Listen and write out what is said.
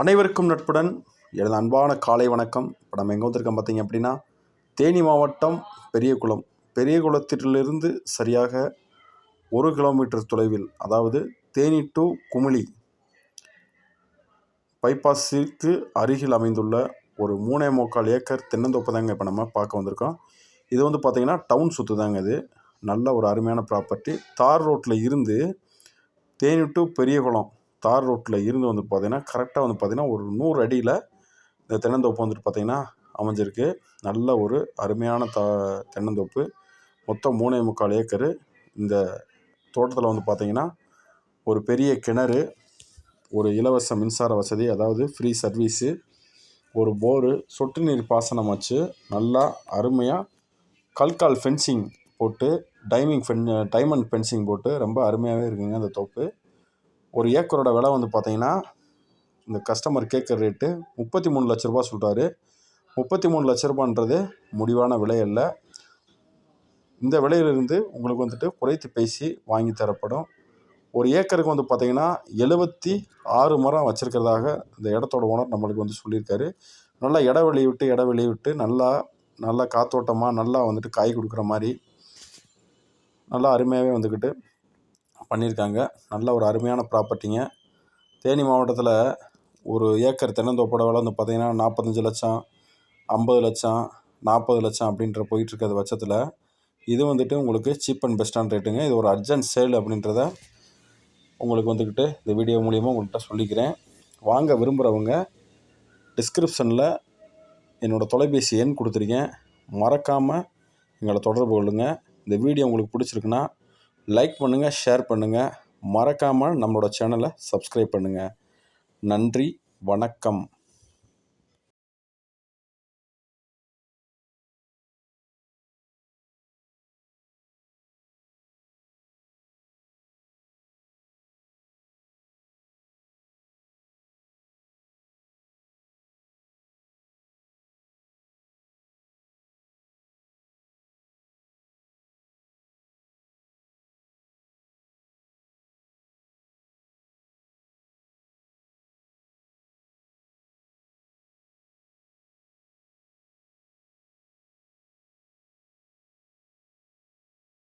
அனைவருக்கும் நட்புடன் எனது அன்பான காலை வணக்கம். இப்போ நம்ம எங்கே வந்திருக்கோம் பார்த்தீங்க அப்படின்னா தேனி மாவட்டம் பெரியகுளம். பெரியகுளத்திலிருந்து சரியாக ஒரு கிலோமீட்டர் தொலைவில் அதாவது தேனி டு குமிழி பைபாஸிற்கு அருகில் அமைந்துள்ள ஒரு மூணே முக்கால் ஏக்கர் தென்னந்தோப்பு தாங்க இப்போ நம்ம பார்க்க வந்திருக்கோம். இது வந்து பார்த்திங்கன்னா டவுன் சுற்று தாங்க இது. நல்ல ஒரு அருமையான ப்ராப்பர்ட்டி தார் ரோட்டில் இருந்து தேனி டு பெரியகுளம் தார் ரோட்டில் இருந்து வந்து பார்த்திங்கன்னா கரெக்டாக வந்து பார்த்திங்கன்னா ஒரு நூறு அடியில் இந்த தென்னந்தோப்பு வந்துட்டு பார்த்திங்கன்னா அமைஞ்சிருக்கு. நல்ல ஒரு அருமையான த தென்னந்தோப்பு. மொத்தம் மூணே முக்கால் ஏக்கரு. இந்த தோட்டத்தில் வந்து பார்த்திங்கன்னா ஒரு பெரிய கிணறு ஒரு இலவச மின்சார வசதி அதாவது ஃப்ரீ சர்வீஸு ஒரு போரு சொட்டு நீர் பாசனம் வச்சு நல்லா அருமையாக கல்கால் ஃபென்சிங் போட்டு டைமிங் ஃபென் டைமண்ட் ஃபென்சிங் போட்டு ரொம்ப அருமையாகவே இருக்குங்க அந்த தோப்பு. ஒரு ஏக்கரோட விலை வந்து பார்த்தீங்கன்னா இந்த கஸ்டமர் கேட்குற ரேட்டு முப்பத்தி மூணு லட்ச ரூபா சொல்கிறாரு முப்பத்தி மூணு லட்ச ரூபான்றது முடிவான விலை அல்ல. இந்த விலையிலிருந்து உங்களுக்கு வந்துட்டு குறைத்து பேசி வாங்கி தரப்படும். ஒரு ஏக்கருக்கு வந்து பார்த்தீங்கன்னா எழுபத்தி ஆறு மரம் வச்சுருக்கிறதாக இந்த இடத்தோட ஓனர் நம்மளுக்கு வந்து சொல்லியிருக்காரு. நல்லா இடைவெளி விட்டு இடைவெளி விட்டு நல்லா நல்லா காத்தோட்டமாக நல்லா வந்துட்டு காய் கொடுக்குற மாதிரி நல்லா அருமையாகவே வந்துக்கிட்டு பண்ணியிருக்காங்க. நல்ல ஒரு அருமையான ப்ராப்பர்ட்டிங்க தேனி மாவட்டத்தில் ஒரு ஏக்கர் தென்னந்தோப்போட விலை வந்து பார்த்திங்கன்னா நாற்பத்தஞ்சு லட்சம் ஐம்பது லட்சம் நாற்பது லட்சம் அப்படின்ற போயிட்டுருக்கிறது பட்சத்தில். இது வந்துட்டு உங்களுக்கு சீப் அண்ட் பெஸ்ட்டான ரேட்டுங்க இது ஒரு அர்ஜென்ட் சேல் அப்படின்றத உங்களுக்கு வந்துக்கிட்டு இந்த வீடியோ மூலியமாக உங்கள்கிட்ட சொல்லிக்கிறேன். வாங்க விரும்புகிறவங்க டிஸ்கிரிப்ஷனில் என்னோடய தொலைபேசி எண் கொடுத்துருக்கேன். மறக்காமல் எங்களை தொடர்பு கொள்ளுங்கள் இந்த வீடியோ உங்களுக்கு பிடிச்சிருக்குன்னா லைக் பண்ணுங்கள் ஷேர் பண்ணுங்கள் மறக்காமல் நம்மளோட சேனலை சப்ஸ்கிரைப் பண்ணுங்கள் நன்றி வணக்கம்.